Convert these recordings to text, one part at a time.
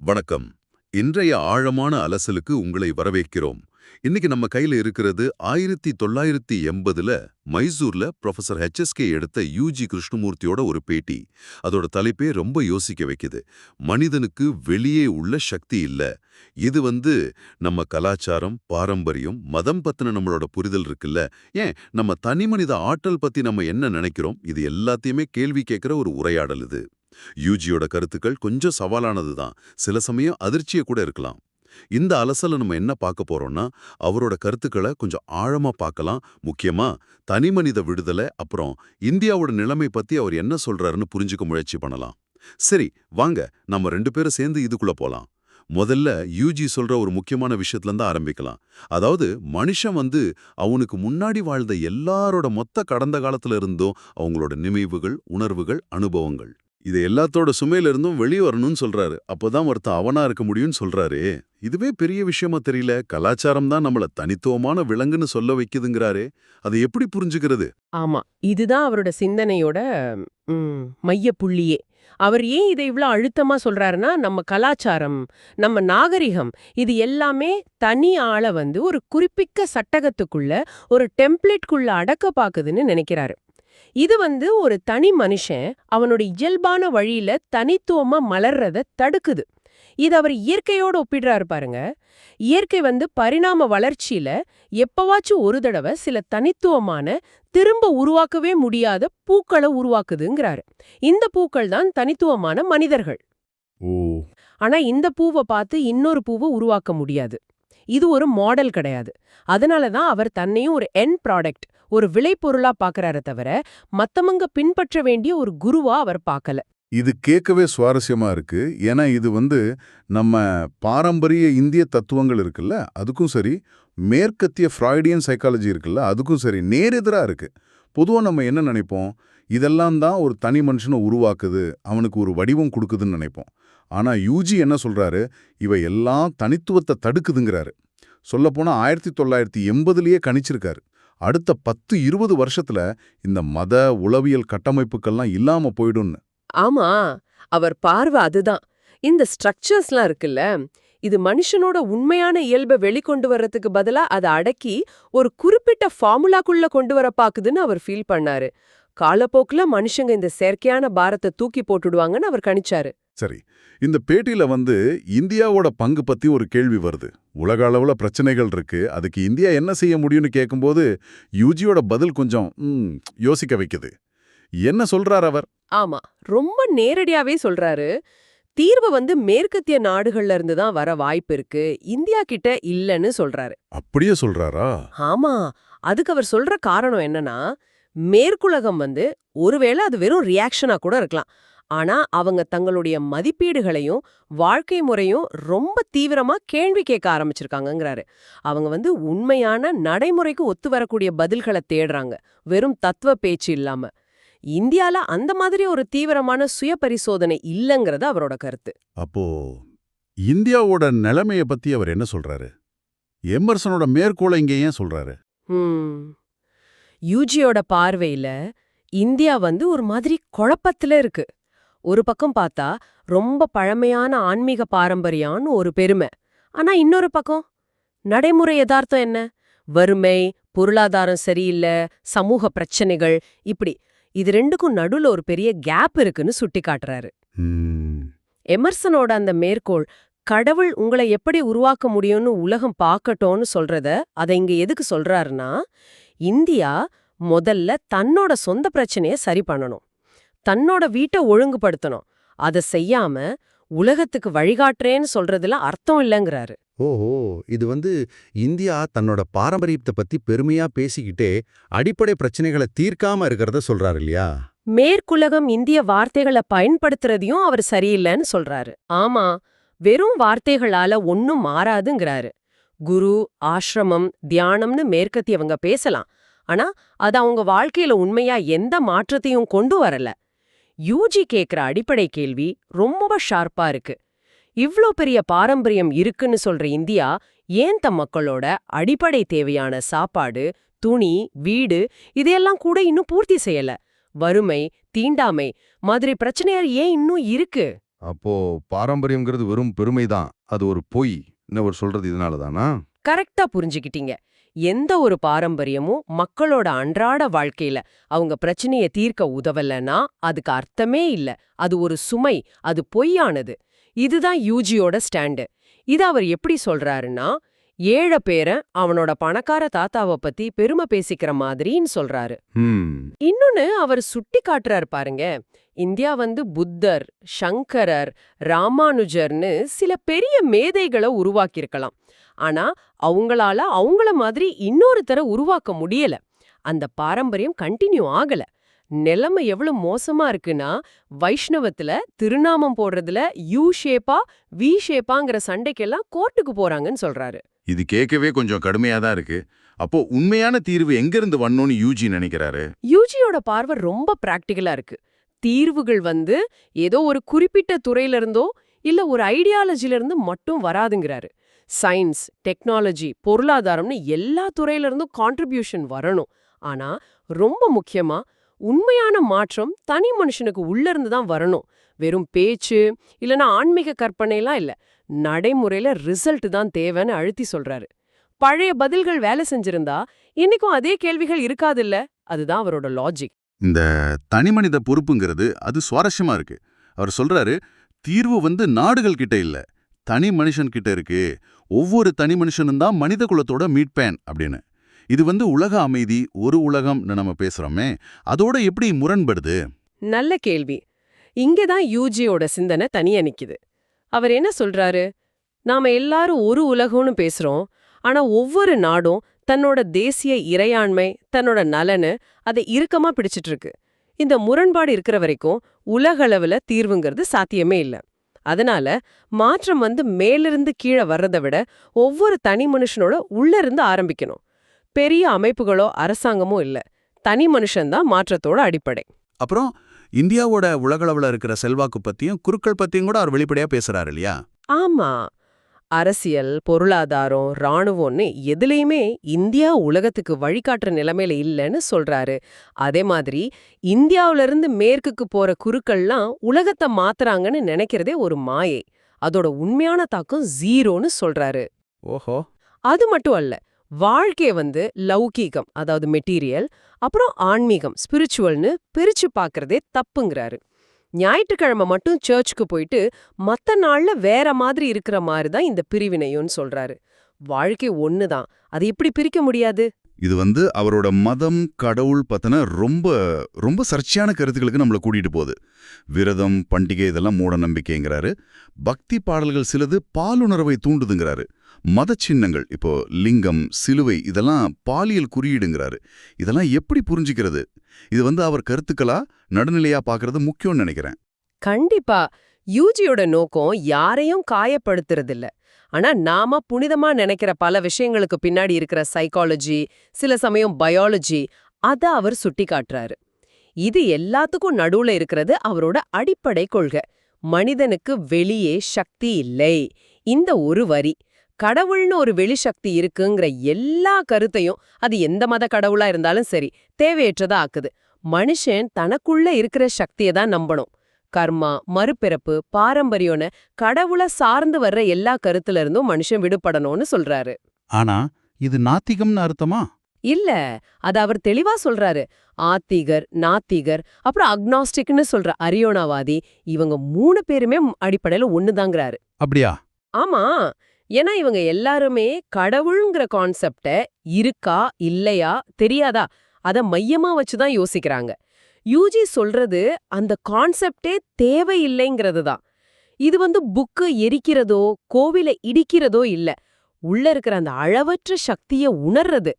வணக்கம். இன்றைய ஆழமான அலசலுக்கு உங்களை வரவேற்கிறோம். இன்னைக்கு நம்ம கையில இருக்கிறது ஆயிரத்தி தொள்ளாயிரத்தி எண்பதுல மைசூர்ல ப்ரொஃபசர் ஹெச்எஸ்கே எடுத்த யூஜி கிருஷ்ணமூர்த்தியோட ஒரு பேட்டி. அதோட தலைப்பே ரொம்ப யோசிக்க வைக்குது. மனிதனுக்கு வெளியே உள்ள சக்தி இல்ல. இது வந்து நம்ம கலாச்சாரம் பாரம்பரியம் மதம் பத்தின நம்மளோட புரிதல் இருக்குல்ல. ஏன்? நம்ம தனிமனித ஆற்றல் பத்தி நம்ம என்ன நினைக்கிறோம்? இது எல்லாத்தையுமே கேள்வி கேட்கிற ஒரு உரையாடல் இது. யூஜியோட கருத்துக்கள் கொஞ்சம் சவாலானது தான் சில சமயம் அதிர்ச்சியை கூட இருக்கலாம். இந்த அலசல நம்ம என்ன பார்க்க போறோம்னா அவரோட கருத்துக்களை கொஞ்சம் ஆழமா பார்க்கலாம். முக்கியமா தனிமனித விடுதலை அப்புறம் இந்தியாவோட நிலைமை பத்தி அவர் என்ன சொல்றாருன்னு புரிஞ்சுக்க முயற்சி பண்ணலாம். சரி வாங்க நம்ம ரெண்டு பேரும் சேர்ந்து இதுக்குள்ள போலாம். முதல்ல யூஜி சொல்ற ஒரு முக்கியமான விஷயத்துல இருந்து ஆரம்பிக்கலாம். அதாவது மனுஷன் வந்து அவனுக்கு முன்னாடி வாழ்ந்த எல்லாரோட மொத்த கடந்த காலத்துல இருந்தும் அவங்களோட நினைவுகள் உணர்வுகள் அனுபவங்கள். இது எல்லாத்தோட சுமையில இருந்தும் வெளியே வரணும்னு சொல்றாரு. அப்போதான் ஒருத்தன் அவனா இருக்க முடியும்னு சொல்றாரு. இதுவே பெரிய விஷயமா தெரியல. கலாச்சாரம் தான் நம்மள தனித்துவமான விலங்குன்னு சொல்ல வைக்குதுங்கிறாரே. அதை எப்படி புரிஞ்சுக்கிறது? ஆமா. இதுதான் அவரோட சிந்தனையோட மைய புள்ளியே. அவர் ஏன் இதை இவ்ளோ அழுத்தமா சொல்றாருன்னா நம்ம கலாச்சாரம் நம்ம நாகரிகம் இது எல்லாமே தனி ஆளை வந்து ஒரு குறிப்பிக்க சட்டகத்துக்குள்ள ஒரு டெம்ப்ளேட்குள்ள அடக்க பாக்குதுன்னு நினைக்கிறாரு. இது வந்து ஒரு தனி மனுஷன் அவனோட இயல்பான வழியில தனித்துவமா மலர்றத தடுக்குது. இது அவர் இயற்கையோட ஒப்பிடுறாரு பாருங்க. இயற்கை வந்து பரிணாம வளர்ச்சியில எப்பவாச்சும் ஒரு தடவை சில தனித்துவமான திரும்ப உருவாக்கவே முடியாத பூக்களை உருவாக்குதுங்கிறாரு. இந்த பூக்கள் தான் தனித்துவமான மனிதர்கள். ஆனா இந்த பூவை பார்த்து இன்னொரு பூவை உருவாக்க முடியாது. இது ஒரு மாடல் கிடையாது. அதனால தான் அவர் தன்னையும் ஒரு என் ப்ராடக்ட் ஒரு விளைபொருளா பாக்குறாரு தவிர மத்தவங்க பின்பற்ற வேண்டிய ஒரு குருவா அவர் பார்க்கல இது கேட்கவே சுவாரஸ்யமா இருக்கு. ஏன்னா இது வந்து நம்ம பாரம்பரிய இந்திய தத்துவங்கள் இருக்குல்ல அதுக்கும் சரி மேற்கத்திய ஃப்ராய்டியன் சைக்காலஜி இருக்குல்ல அதுக்கும் சரி நேரெதிரா இருக்கு. பொதுவா நம்ம என்ன நினைப்போம்? இதெல்லாம் தான் ஒரு தனி மனுஷனை உருவாக்குது அவனுக்கு ஒரு வடிவம் கொடுக்குதுன்னு நினைப்போம். ஆனா யூஜி என்ன சொல்றாரு? இவை எல்லாம் தனித்துவத்தை தடுக்குதுங்கிறாரு. சொல்லப்போனா ஆயிரத்தி தொள்ளாயிரத்தி எண்பதுலயே கணிச்சிருக்காரு. அடுத்த பத்து இருபது வருஷத்துல இந்த மத உளவியல் கட்டமைப்புக்கெல்லாம் இல்லாம போயிடும்னு. ஆமா அவர் பார்வை அதுதான். இந்த ஸ்ட்ரக்சர்ஸ்லாம் இருக்குல்ல இது மனுஷனோட உண்மையான இயல்பை வெளிக்கொண்டு வர்றதுக்கு பதிலா அதை அடக்கி ஒரு குறிப்பிட்ட ஃபார்முலாக்குள்ள கொண்டு வர பாக்குதுன்னு அவர் ஃபீல் பண்ணாரு. காலப்போக்குல மனுஷங்க இந்த செயற்கையான பாரத்தை தூக்கி போட்டுடுவாங்கன்னு அவர் கணிச்சாரு. சரி இந்த பேட்டியில வந்து இந்தியாவோட பங்கு பத்தி ஒரு கேள்வி வருது. உலக அளவுல பிரச்சனைகள் இருக்கு. அதுக்கு இந்தியா என்ன செய்ய முடியும்னு கேட்கும்போது யூஜியோட பதில் கொஞ்சம் யோசிக்க வைக்குது. என்ன சொல்றார் அவர்? ஆமா ரொம்ப நேரடியாவே சொல்றாரு. தீர்வு வந்து மேற்கத்திய நாடுகள்ல இருந்து தான் வர வாய்ப்பு இருக்கு. இந்தியா கிட்ட இல்லன்னு சொல்றாரு. அப்படியே சொல்றாரா? ஆமா அதுக்கு அவர் சொல்ற காரணம் என்னன்னா மேற்குலகம் வந்து ஒருவேளை அது வெறும் ரியாக்ஷனா கூட இருக்கலாம். ஆனா அவங்க தங்களுடைய மதிப்பீடுகளையும் வாழ்க்கை முறையும் ரொம்ப தீவிரமா கேள்வி கேட்க ஆரம்பிச்சிருக்காங்கங்கிறாரு. அவங்க வந்து உண்மையான நடைமுறைக்கு ஒத்து வரக்கூடிய பதில்களை தேடுறாங்க. வெறும் தத்துவ பேச்சு இல்லாம. இந்தியால அந்த மாதிரி ஒரு தீவிரமான சுய பரிசோதனை இல்லங்கிறது அவரோட கருத்து. அப்போ இந்தியாவோட நிலைமைய பத்தி அவர் என்ன சொல்றாரு? எம்மர்சனோட மேற்கோளை இங்க ஏன் சொல்றாரு. யூஜியோட பார்வையில இந்தியா வந்து ஒரு மாதிரி குழப்பத்துல இருக்கு. ஒரு பக்கம் பார்த்தா ரொம்ப பழமையான ஆன்மீக பாரம்பரியம்னு ஒரு பெருமை. ஆனா இன்னொரு பக்கம் நடைமுறை யதார்த்தம் என்ன? வறுமை பொருளாதாரம் சரியில்லை சமூக பிரச்சனைகள் இப்படி. இது ரெண்டுக்கும் நடுவுல ஒரு பெரிய கேப் இருக்குன்னு சுட்டி காட்டுறாரு எமர்சனோட அந்த மேற்கோள் கடவுள் உங்களை எப்படி உருவாக்க முடியும்னு உலகம் பார்க்கட்டும்னு சொல்றத அதை இங்க எதுக்கு சொல்றாருன்னா இந்தியா முதல்ல தன்னோட சொந்த பிரச்சனைய சரி பண்ணணும். தன்னோட வீட்டை ஒழுங்குபடுத்தணும். அதை செய்யாம உலகத்துக்கு வழிகாட்டுறேன்னு சொல்றதுல அர்த்தம் இல்லைங்கிறாரு. ஓஹோ இது வந்து இந்தியா தன்னோட பாரம்பரியத்தை பத்தி பெருமையா பேசிக்கிட்டே அடிப்படை பிரச்சனைகளை தீர்க்காம இருக்கிறத சொல்றாரு இல்லையா? மேற்குலகம் இந்திய வார்த்தைகளை பயன்படுத்துறதையும் அவர் சரியில்லைன்னு சொல்றாரு. ஆமா வெறும் வார்த்தைகளால ஒன்னும் மாறாதுங்கிறாரு. குரு ஆசிரமம் தியானம்னு மேற்கத்தியவங்க பேசலாம். ஆனா அது அவங்க வாழ்க்கையில உண்மையா எந்த மாற்றத்தையும் கொண்டு வரல. யூஜி கேக்குற அடிப்படை கேள்வி ரொம்ப ஷார்ப்பா இருக்கு. இவ்ளோ பெரிய பாரம்பரியம் இருக்குன்னு சொல்ற இந்தியா ஏன் தம் மக்களோட அடிப்படை தேவையான சாப்பாடு துணி வீடு இதையெல்லாம் கூட இன்னும் பூர்த்தி செய்யல? வறுமை தீண்டாமை மாதிரி பிரச்சனைகள் ஏன் இன்னும் இருக்கு? அப்போ பாரம்பரியம்ங்கிறது வெறும் பெருமைதான். அது ஒரு பொய். அவர் சொல்றது இதனால தானா கரெக்டா புரிஞ்சுக்கிட்டீங்க. எந்த ஒரு பாரம்பரியமும் மக்களோட அன்றாட வாழ்க்கையில அவங்க பிரச்சனைய தீர்க்க உதவலன்னா அதுக்கு அர்த்தமே இல்ல. அது ஒரு சுமை அது பொய்யானது. இதுதான் யூஜியோட ஸ்டாண்டு. இது அவர் எப்படி சொல்றாருன்னா ஏழை பேரன் அவனோட பணக்கார தாத்தாவை பத்தி பெருமை பேசிக்கிற மாதிரின்னு சொல்றாரு. இன்னொன்னு அவர் சுட்டி காட்டுறாரு பாருங்க இந்தியா வந்து புத்தர் சங்கரர் ராமானுஜர்னு சில பெரிய மேதைகளை உருவாக்கியிருக்கலாம். ஆனா அவங்களால அவங்கள மாதிரி இன்னொருத்தரை உருவாக்க முடியல. அந்த பாரம்பரியம் கண்டினியூ ஆகல. நிலைமை எவ்வளவு மோசமா இருக்குன்னா வைஷ்ணவத்துல திருநாமம் போடுறதுல யூ ஷேப்பா வி ஷேப்பாங்கிற சண்டைக்கெல்லாம் கோர்ட்டுக்கு போறாங்கன்னு சொல்றாரு. இது கேட்கவே கொஞ்சம் கடுமையா தான் இருக்கு. அப்போ உண்மையான தீர்வு எங்கிருந்து வரணும்னு யூஜி நினைக்கிறாரு? யூஜியோட பார்வை ரொம்ப பிராக்டிக்கலா இருக்கு. தீர்வுகள் வந்து ஏதோ ஒரு குறிப்பிட்ட துறையில இருந்தோ இல்ல ஒரு ஐடியாலஜில இருந்து மட்டும் வராதுங்கிறாரு. சயின்ஸ் டெக்னாலஜி பொருளாதாரம்னு எல்லா துறையில இருந்தும் கான்ட்ரிபியூஷன் வரணும். ஆனா ரொம்ப முக்கியமா உண்மையான மாற்றம் தனி மனுஷனுக்கு உள்ள இருந்து தான் வரணும். வெறும் பேச்சு இல்லனா ஆன்மீக கற்பனைலாம் இல்ல. நடைமுறையில ரிசல்ட் தான் தேவைன்னு அழுத்தி சொல்றாரு. பழைய பதில்கள் வேலை செஞ்சிருந்தா இன்னைக்கும் அதே கேள்விகள் இருக்காதுல்ல? அதுதான் அவரோட லாஜிக் இந்த தனிமனித பொறுப்புங்கிறது அது சுவாரஸ்யமா இருக்கு. அவர் சொல்றாரு தீர்வு வந்து நாடுகள் கிட்ட இல்ல தனி மனுஷன் கிட்ட இருக்கு. ஒவ்வொரு தனி மனுஷனும் தான் மனித குலத்தோட மீட்பேன் அப்படின்னு. இது வந்து உலக அமைதி ஒரு உலகம்னு நம்ம பேசுறோமே அதோட எப்படி முரண்படுது? நல்ல கேள்வி. இங்கதான் யூஜியோட சிந்தனை தனியா நிக்குது. அவர் என்ன சொல்றாரு? நாம எல்லாரும் ஒரு உலகம்னு பேசுறோம் ஆனா ஒவ்வொரு நாடும் தன்னோட தேசிய இறையாண்மை தன்னோட நலனு அதை இறுக்கமா பிடிச்சிட்டு இருக்கு. இந்த முரண்பாடு இருக்கிற வரைக்கும் உலகளவுல தீர்வுங்கிறது சாத்தியமே இல்ல. அதனால மாற்றம் வந்து மேலிருந்து கீழே வர்றதை விட ஒவ்வொரு தனி மனுஷனோட உள்ள இருந்து ஆரம்பிக்கணும். பெரிய அமைப்புகளோ அரசாங்கமோ இல்ல. தனி மனுஷன்தான் மாற்றத்தோட அடிப்படை. அப்புறம் இந்தியாவோட உலகளவுல இருக்கிற செல்வாக்கு பத்தியும் குறுக்கள் பத்தியும் கூட அவர் வெளிப்படையா பேசுறாரு இல்லையா? ஆமா. அரசியல் பொருளாதாரம் ராணுவம்னு எதுலயுமே இந்தியா உலகத்துக்கு வழிகாட்டுற நிலைமையில இல்லைன்னு சொல்றாரு. அதே மாதிரி இந்தியாவுல இருந்து மேற்குக்கு போற குருக்கள்லாம் உலகத்தை மாத்துறாங்கன்னு நினைக்கிறதே ஒரு மாயை. அதோட உண்மையான தாக்கம் ஜீரோன்னு சொல்றாரு. ஓஹோ. அது மட்டும் அல்ல வாழ்க்கை வந்து லௌகீகம் அதாவது மெட்டீரியல் அப்புறம் ஆன்மீகம் ஸ்பிரிச்சுவல்னு பிரிச்சு பார்க்கறதே தப்புங்கிறாரு. ஞாயிற்றுக்கிழமை மட்டும் சர்ச்சுக்கு போயிட்டு மத்த நாள்ல வேற மாதிரி இருக்கிற மாதிரி தான் இந்த பிரிவினையும்னு சொல்றாரு. வாழ்க்கை ஒண்ணுதான். அது எப்படி பிரிக்க முடியாது? இது வந்து அவரோட மதம் கடவுள் பத்தின ரொம்ப ரொம்ப சர்ச்சையான கருத்துக்களுக்கு நம்மளை கூட்டிட்டு போகுது. விரதம் பண்டிகை இதெல்லாம் மூட நம்பிக்கைங்கிறாரு. பக்தி பாடல்கள் சிலது பாலுணர்வை தூண்டுதுங்கிறாரு. மத சின்னங்கள் இப்போ லிங்கம் சிலுவை இதெல்லாம் பாலியல் குறியீடுங்கிறாரு. இதெல்லாம் எப்படி புரிஞ்சுக்கிறது? இது வந்து அவர் கருத்துக்களா நடுநிலையா பார்க்கறது முக்கியம்னு நினைக்கிறேன். கண்டிப்பா. யூஜியோட நோக்கம் யாரையும் காயப்படுத்துறதில்ல. ஆனா நாம புனிதமா நினைக்கிற பல விஷயங்களுக்கு பின்னாடி இருக்கிற சைக்காலஜி சில சமயம் பயாலஜி அத அவர் சுட்டி காட்டுறாரு இது எல்லாத்துக்கும் நடுவுல இருக்கிறது அவரோட அடிப்படை கொள்கை. மனிதனுக்கு வெளியே சக்தி இல்லை. இந்த ஒரு வரி கடவுள்னு ஒரு வெளிசக்தி இருக்குங்கிற எல்லா கருத்தையும் அது எந்த மத கடவுளா இருந்தாலும் சரி தேவையற்றதா ஆக்குது. மனுஷன் தனக்குள்ள இருக்கிற சக்தியை தான் நம்பணும். கர்மா மறுபிறப்பு பாரம்பரியம்னு கடவுளை சார்ந்து வர்ற எல்லா கருத்துல இருந்தும் மனுஷன் விடுபடணும்னு சொல்றாரு. ஆனா இது நாத்திகம்னு அர்த்தமா? இல்ல அது அவர் தெளிவா சொல்றாரு. ஆத்திகர் நாத்திகர் அப்புறம் அக்னாஸ்டிக்னு சொல்ற அரியோனாவாதி இவங்க மூணு பேருமே அடிப்படையில ஒண்ணுதாங்கிறாரு. அப்படியா? ஆமா ஏன்னா இவங்க எல்லாருமே கடவுள்ங்கிற கான்செப்ட இருக்கா இல்லையா தெரியாதா அத மையமா வச்சுதான் யோசிக்கிறாங்க. யூஜி சொல்றது அந்த கான்செப்டே தேவையில்லைங்கிறது தான் இது வந்து புக்கு எரிக்கிறதோ கோவிலை இடிக்கிறதோ இல்ல. உள்ள இருக்கிற அந்த அளவற்ற சக்திய உணர்றது.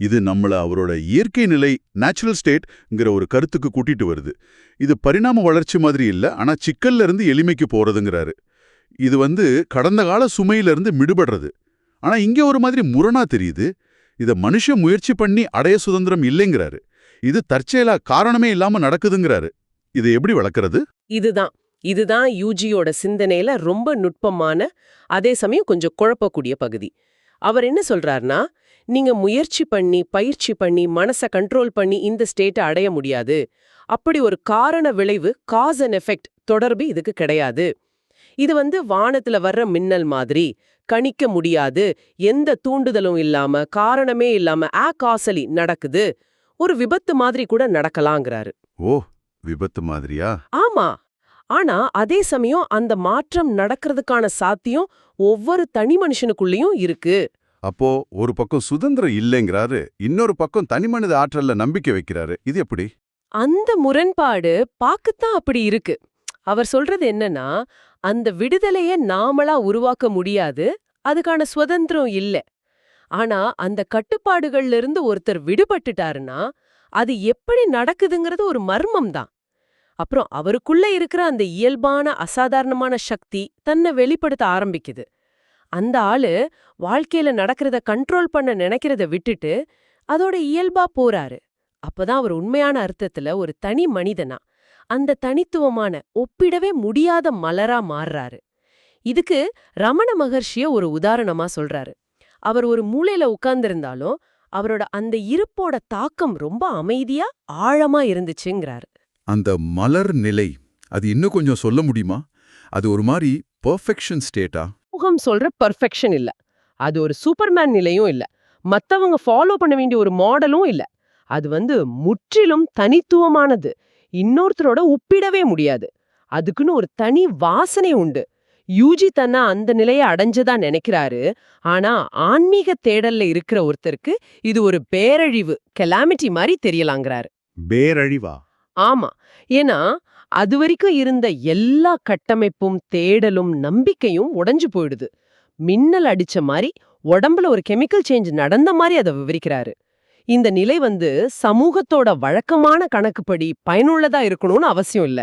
இது நம்மள அவரோட இயற்கை நிலை நேச்சுரல் ஸ்டேட்ங்கிற ஒரு கருத்துக்கு கூட்டிட்டு வருது. இது பரிணாம வளர்ச்சி மாதிரி இல்ல ஆனா சிக்கல்ல இருந்து எளிமைக்கு போறதுங்கிறாரு. இது வந்து கடந்த கால சுமையில இருந்து மிடுபடுறது. ஆனா இங்கே ஒரு மாதிரி முரணா தெரியுது. இத மனுஷ முயற்சி பண்ணி அடைய சுதந்திரம் இல்லைங்கிறாரு. இது தற்செயலா காரணமே இல்லாம நடக்குதுங்கிறாரு. இது எப்படி வளர்க்கறது? இதுதான். இதுதான் யூஜியோட சிந்தனையில ரொம்ப நுட்பமான அதே சமயம் கொஞ்சம் குழப்பக்கூடிய பகுதி. அவர் என்ன சொல்றாருன்னா நீங்க முயற்சி பண்ணி பயிற்சி பண்ணி மனச கண்ட்ரோல் பண்ணி இந்த ஸ்டேட்டை அடைய முடியாது. அப்படி ஒரு காரண விளைவு காஸ் அண்ட் எஃபெக்ட் தொடர்பு இதுக்கு கிடையாது. இது வந்து வானத்துல வர்ற மின்னல் மாதிரி. கணிக்க முடியாது. எந்த தூண்டுதலும் இல்லாம காரணமே இல்லாம ஆ காசலி நடக்குது. ஒரு விபத்து மாதிரி கூட நடக்கலாங்கிறாரு. ஓ விபத்து மாதிரியா? ஆமா. ஆனா அதே சமயம் அந்த மாற்றம் நடக்கிறதுக்கான சாத்தியம் ஒவ்வொரு தனி மனுஷனுக்குள்ளேயும் இருக்கு. அப்போ ஒரு பக்கம் சுதந்திரம் இல்லைங்கிறாரு இன்னொரு பக்கம் தனிமனித ஆற்றல்ல நம்பிக்கை வைக்கிறாரு. இது எப்படி? அந்த முரண்பாடு பாக்கத்தான் அப்படி இருக்கு. அவர் சொல்றது என்னன்னா அந்த விடுதலைய நாமளா உருவாக்க முடியாது அதுக்கான சுதந்திரம் இல்ல. ஆனா அந்த கட்டுப்பாடுகள்ல இருந்து ஒருத்தர் விடுபட்டுட்டாருன்னா அது எப்படி நடக்குதுங்கிறது ஒரு மர்மம் தான். அப்புறம் அவருக்குள்ள இருக்கிற அந்த இயல்பான அசாதாரணமான சக்தி தன்னை வெளிப்படுத்த ஆரம்பிக்குது. அந்த ஆளு வாழ்க்கையில நடக்கிறத கண்ட்ரோல் பண்ண நினைக்கிறத விட்டுட்டு அதோட இயல்பா போறாரு. அப்பதான் அவர் உண்மையான அர்த்தத்துல ஒரு தனி மனிதனா அந்த தனித்துவமான ஒப்பிடவே முடியாத மலரா மாறுறாரு. இதுக்கு ரமண மகர்ஷிய ஒரு உதாரணமா சொல்றாரு. அவர் ஒரு மூலையில உட்கார்ந்திருந்தாலும் அவரோட அந்த இருப்போட தாக்கம் ரொம்ப அமைதியா ஆழமா இருந்துச்சுங்கிறாரு. அந்த மலர் நிலை அது இன்னும் கொஞ்சம் சொல்ல முடியுமா? அது ஒரு மாதிரி பெர்ஃபெக்ஷன் ஸ்டேட்டா முகம் சொல்ற பர்ஃபெக்ஷன் இல்ல. அது ஒரு சூப்பர்மேன் நிலையும் இல்ல. மத்தவங்க ஃபாலோ பண்ண வேண்டிய ஒரு மாடலும் இல்ல. அது வந்து முற்றிலும் தனித்துவமானது. இன்னொருத்தரோட ஒப்பிடவே முடியாது. அதுக்குன்னு ஒரு தனி வாசனை உண்டு. யூஜி தன்னை அந்த நிலையை அடைஞ்சதா நினைக்கிறாரு. ஆனா ஆன்மீக தேடல்ல இருக்கிற ஒருத்தருக்கு இது ஒரு பேரழிவு கெலாமிட்டி மாதிரி தெரியலாங்கிறாரு. பேரழிவா? ஆமா. ஏன்னா அது வரைக்கும் இருந்த எல்லா கட்டமைப்பும் தேடலும் நம்பிக்கையும் உடைஞ்சு போயிடுது. மின்னல் அடிச்ச மாதிரி உடம்புல ஒரு கெமிக்கல் சேஞ்ச் நடந்த மாதிரி அதை விவரிக்கிறாரு. இந்த நிலை வந்து சமூகத்தோட வழக்கமான கணக்குப்படி பயனுள்ளதா இருக்கணும்னு அவசியம் இல்ல.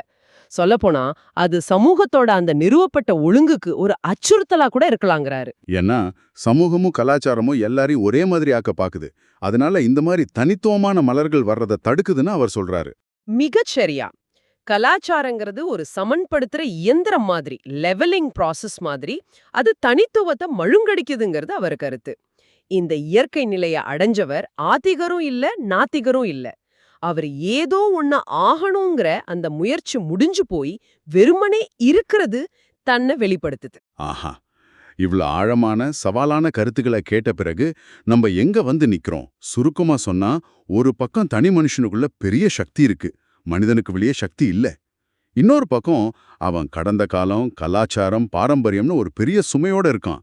சொல்லப்போனா அது சமூகத்தோட அந்த நிறுவப்பட்ட ஒழுங்குக்கு ஒரு அச்சுறுத்தலா கூட இருக்கலாங்கிறாரு. ஏன்னா சமூகமும் கலாச்சாரமும் எல்லாரையும் ஒரே மாதிரி ஆக்க பாக்குது. அதனால இந்த மாதிரி தனித்துவமான மலர்கள் வர்றதை தடுக்குதுன்னு அவர் சொல்றாரு. மிகச்சரியா கலாச்சாரங்கிறது ஒரு சமன்படுத்துற இயந்திரம் மாதிரி லெவலிங் ப்ராசஸ் மாதிரி அது தனித்துவத்தை மழுங்கடிக்குதுங்கிறது அவர் கருத்து. இந்த இயற்கை நிலைய அடைஞ்சவர் ஆத்திகரும் இல்ல நாத்திகரும் இல்ல. அவர் ஏதோ ஒண்ணு ஆகணுங்கிற அந்த முயற்சி முடிஞ்சு போய் வெறுமனே இருக்கிறது தன்னை வெளிப்படுத்துது. ஆஹா. இவ்ளோ ஆழமான சவாலான கருத்துக்களை கேட்ட பிறகு நம்ம எங்க வந்து நிக்கிறோம்? சுருக்கமா சொன்னா ஒரு பக்கம் தனி மனுஷனுக்குள்ள பெரிய சக்தி இருக்கு. மனிதனுக்கு வெளியே சக்தி இல்ல. இன்னொரு பக்கம் அவன் கடந்த காலம் கலாச்சாரம் பாரம்பரியம்னு ஒரு பெரிய சுமையோட இருக்கான்.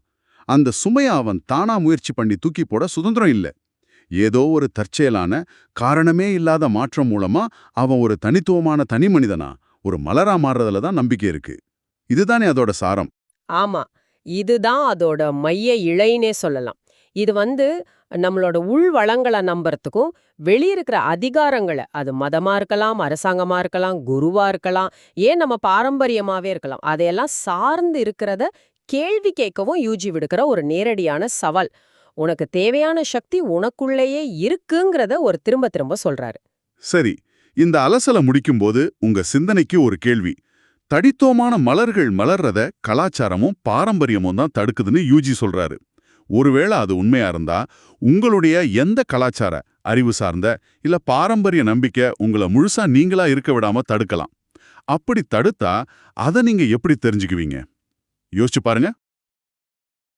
அந்த சுமையை அவன் தானா முயற்சி பண்ணி தூக்கி போட சுதந்திரம் இல்ல. ஏதோ ஒரு தற்செயலான காரணமே இல்லாத மாற்றம் மூலமா அவன் ஒரு தனித்துவமான தனி மனிதனா? ஒரு மலரா மாறுறதுல தான் நம்பிக்கை இருக்கு. இதுதானே அதோட சாரம். ஆமா. இதுதான் அதோட மைய இழைனே சொல்லலாம். இது வந்து நம்மளோட உள் வளங்களை நம்புறதுக்கும் வெளியிருக்கிற அதிகாரங்களை அது மதமா இருக்கலாம் அரசாங்கமா இருக்கலாம் குருவா இருக்கலாம் ஏன் நம்ம பாரம்பரியமாவே இருக்கலாம் அதையெல்லாம் சார்ந்து இருக்கிறத கேள்வி கேட்கவும் யூஜி விடுக்கிற ஒரு நேரடியான சவால். உனக்கு தேவையான சக்தி உனக்குள்ளேயே இருக்குங்கிறத ஒரு திரும்ப திரும்ப சொல்றாரு. சரி இந்த அலசலை முடிக்கும்போது உங்க சிந்தனைக்கு ஒரு கேள்வி. தடித்தோமான மலர்கள் மலர்றத கலாச்சாரமும் பாரம்பரியமும் தான் தடுக்குதுன்னு யூஜி சொல்றாரு. ஒருவேளை அது உண்மையா இருந்தா உங்களுடைய எந்த கலாச்சார அறிவு சார்ந்த இல்ல பாரம்பரிய நம்பிக்கை உங்களை முழுசா நீங்களா இருக்க விடாம தடுக்கலாம். அப்படி தடுத்தா அதை நீங்க எப்படி தெரிஞ்சுக்குவீங்க? யோசிச்சு பாருங்க.